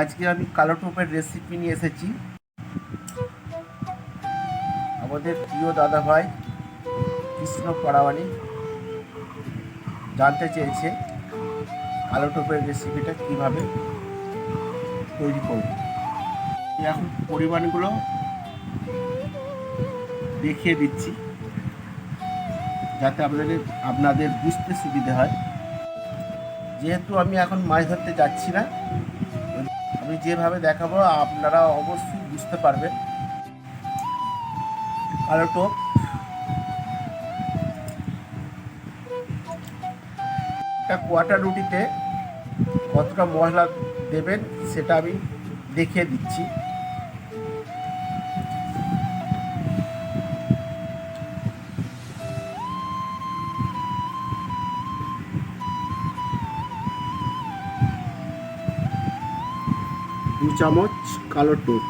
আজকে আমি কালো টোপের রেসিপি নিয়ে এসেছি। আমাদের প্রিয় দাদা ভাই কৃষ্ণ পড়াবানি জানতে চেয়েছে কালো টোপের রেসিপিটা কীভাবে তৈরি করব। এখন পরিমাণগুলো দেখিয়ে দিচ্ছি, যাতে আপনাদের আপনাদের বুঝতে সুবিধে হয়। যেহেতু আমি এখন মাছ ধরতে যাচ্ছি না আমি যেভাবে দেখাবো, আপনারা অবশ্যই বুঝতে পারবেন। কালো টোপ একটা কোয়াটার রুটিতে কতটা মশলা দেবেন, সেটা আমি দেখিয়ে দিচ্ছি। চামচ কালো টোপ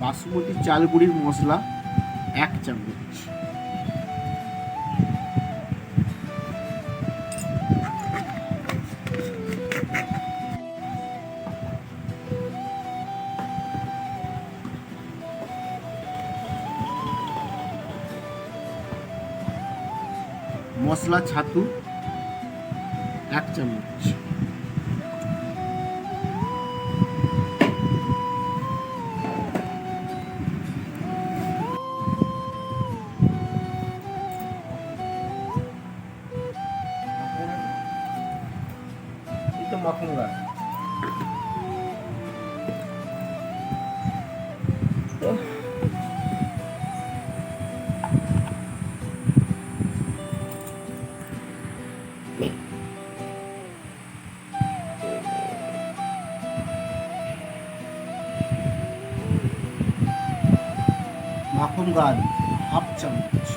বাসমতি চাল গুঁড়ির মশলা এক চামচ। মশলা ছাতু এক চামচ। এই তো মাখন গাছ মাখন গাছ হাফ চামচ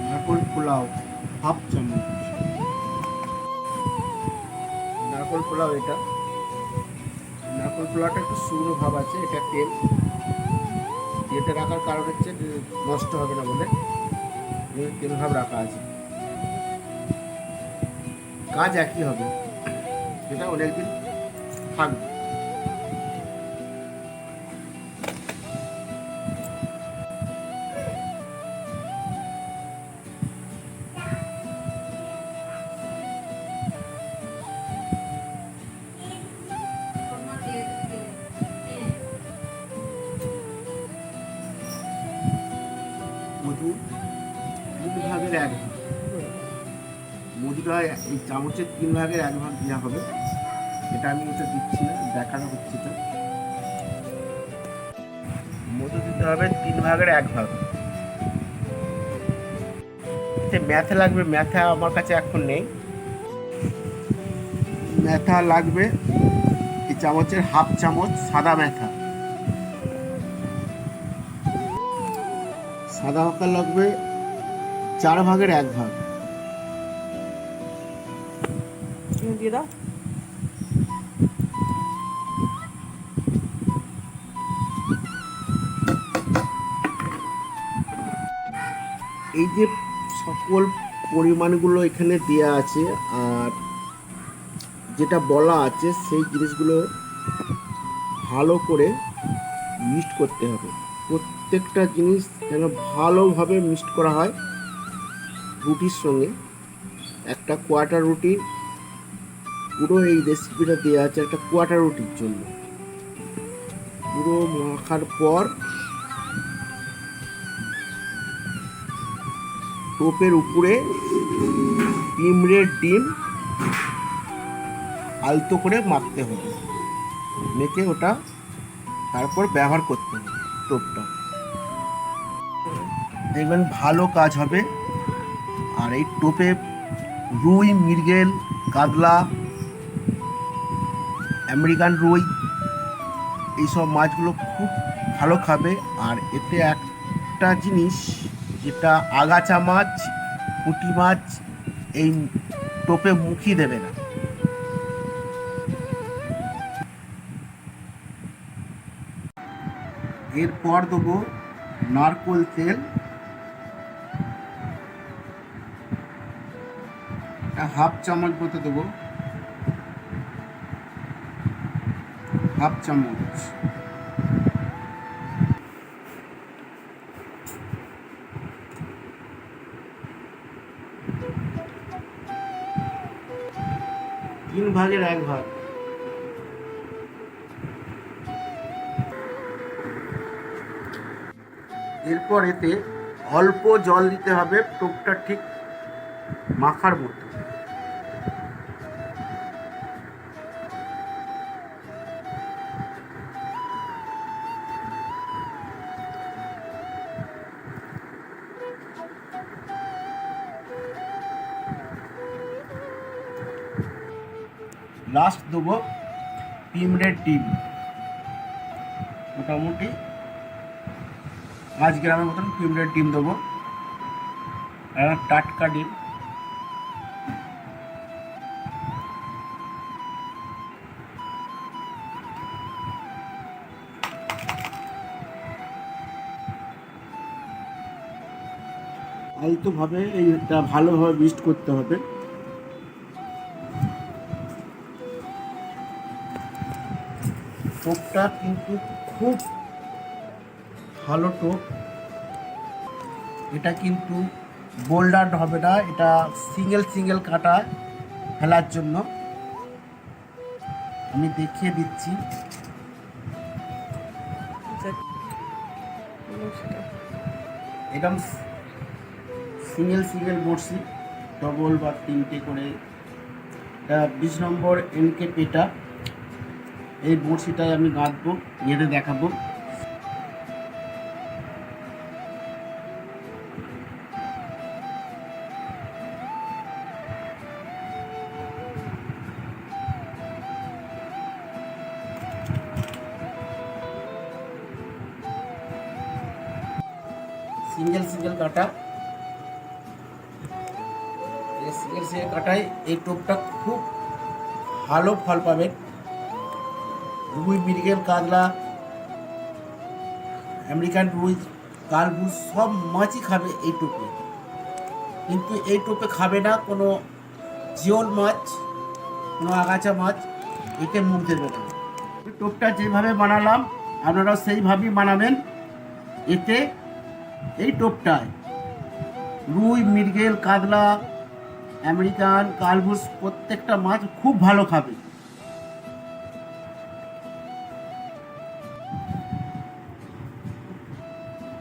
নারকল পোলাও হাফ চামচ নারকল পোলাও এটা। নারকল পোলাওটা একটু শুকনো ভাব আছে, এটা তেল। তেলটা রাখার কারণ হচ্ছে নষ্ট হবে না বলে। তেল ভাব রাখা আছে। কাজ একই হবে। এটা অনেকদিন থাকবে। এই চামচের তিন ভাগের এক ভাগ দেওয়া হবে। এটা আমি ওটা দিচ্ছি না, দেখানো হচ্ছে এটা। মধু দিতে হবে তিন ভাগের এক ভাগ। ম্যাথা লাগবে, ম্যাথা আমার কাছে এখন নেই। ম্যাথা লাগবে এই চামচের হাফ চামচ সাদা ম্যাথা। সাদা মাখা লাগবে চার ভাগের এক ভাগ। দিয়ে দাও। এই যে সকল পরিমাণগুলো এখানে দেওয়া আছে, আর যেটা বলা আছে, সেই জিনিসগুলো ভালো করে মিক্সড করতে হবে। প্রত্যেকটা জিনিস যেন ভালোভাবে মিক্সড করা হয় রুটির সঙ্গে। একটা কোয়াটার রুটি পুরো এই রেসিপিটা দেওয়া আছে একটা কোয়াটার রুটির জন্য। পুরো মাখার পর টোপের উপরে পিমড়ের ডিম আলতো করে মাখতে হবে। মেখে ওটা তারপর ব্যবহার করতে হবে টোপটা। দেখবেন ভালো কাজ হবে। আর এই টোপে রুই, মৃগেল, কাতলা আমেরিকান রুই, এইসব মাছগুলো খুব ভালো খাবে। আর এতে একটা জিনিস, যেটা আগাছা মাছ, পুঁটি মাছ, এই টোপে মুখই দেবে না। এরপর দেবো নারকোল তেল। হাফ চামচ মতো দেবো। হাফ চামচ। তিন ভাগের এক ভাগ। এরপর এতে অল্প জল দিতে হবে টোপটা ঠিক মাখার মতো। লাস্ট দেবো পিমড়ের ডিম মোটামুটি পাঁচ গ্রামের মতন পিমড়ের ডিম দেবো। টাটকা ডিম। আলতোভাবে এইটা ভালোভাবে মিক্সড করতে হবে। টোপটা কিন্তু খুব ভালো টোপ। এটা কিন্তু বোল্ডার হবে না, এটা সিঙ্গেল সিঙ্গেল কাটা ফেলার জন্য। আমি দেখিয়ে দিচ্ছি। একদম সিঙ্গেল সিঙ্গেল বড়শি ডবল বা তিনটে করে। বিশ নম্বর এনকে পেটা এই বড়শিটাই আমি গাঁথবো গেঁথে দেখাবো। সিঙ্গেল সিঙ্গেল কাটা। এই সিঙ্গেল সিঙ্গেল কাটায় এই টোপটা খুব ভালো ফল পাবেন রুই মৃগেল কাতলা আমেরিকান রুই কালবুস সব মাছই খাবে এই টোপে। কিন্তু এই টোপে খাবে না কোনো জিওল মাছ, কোনো আগাছা মাছ, এতে মুখ দেবে না। টোপটা যেভাবে বানালাম, আপনারাও সেইভাবেই বানাবেন। এতে এই টোপটায় রুই, মৃগেল, কাতলা আমেরিকান কালবুস প্রত্যেকটা মাছ খুব ভালো খাবে।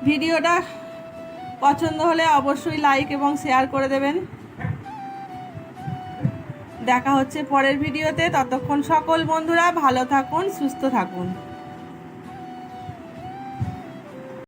ভিডিওটা পছন্দ হলে অবশ্যই লাইক এবং শেয়ার করে দেবেন। দেখা হচ্ছে পরের ভিডিওতে। ততক্ষণ সকল বন্ধুরা ভালো থাকুন, সুস্থ থাকুন।